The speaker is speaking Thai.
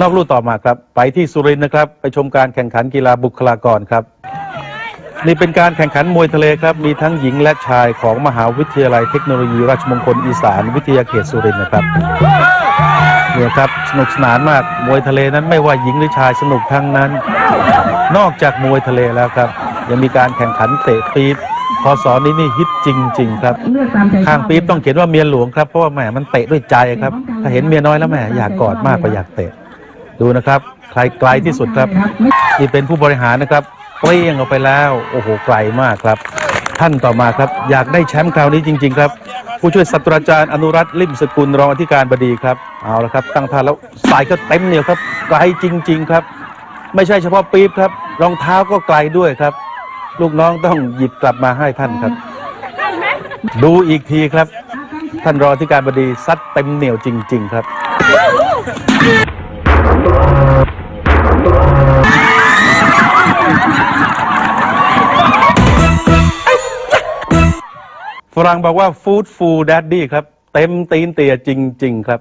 นอกลู่ต่อมาครับ ไปที่สุรินทร์นะครับ ไปชมการแข่งขันกีฬาบุคลากรครับ นี่เป็นการแข่งขันมวยทะเลครับ มีทั้งหญิงและชายของมหาวิทยาลัยเทคโนโลยีราชมงคลอีสานวิทยาเขตสุรินทร์นะครับเนี่ยครับสนุกสนานมากมวยทะเลนั้นไม่ว่าหญิงหรือชายสนุกทั้งนั้น นอกจากมวยทะเลแล้วครับ ยังมีการแข่งขันเตะปี๊บพอสอนนี้นี่ฮิตจริง ๆ ครับเลือกตามใจชอบข้างปี๊บต้องเขียนว่าเมียหลวงครับเพราะว่าแหมมันเตะด้วยใจครับ ถ้าเห็นเมียน้อยแล้วแหมอยากกอดมากกว่าอยากเตะ ดูนะครับใครไกลที่สุดครับไม่นี่เป็นผู้บริหารนะครับเปรี้ยงออกไปแล้วโอ้โหไกลมากครับ ท่านต่อมาครับอยากได้แชมป์คราวนี้จริง ๆ ครับ ผู้ช่วยศาสตราจารย์อนุรัตน์ลิมสกุลรองอธิการบดีครับเอาละครับ ตั้งท่าแล้วสายก็เต็มเหนียวครับไกลจริง ๆ ครับ ไม่ใช่เฉพาะปี๊บครับ รองเท้าก็ไกลด้วยครับ ลูกน้องต้องหยิบกลับมาให้ท่านครับ ดูอีกทีครับ ท่านรองอธิการบดีซัดเต็มเหนียวจริง ๆ ครับ ฝรั่งบอกว่าฟู้ดฟู d ดดดี้ครับ เต็มตีนเตียจริง ๆ ครับ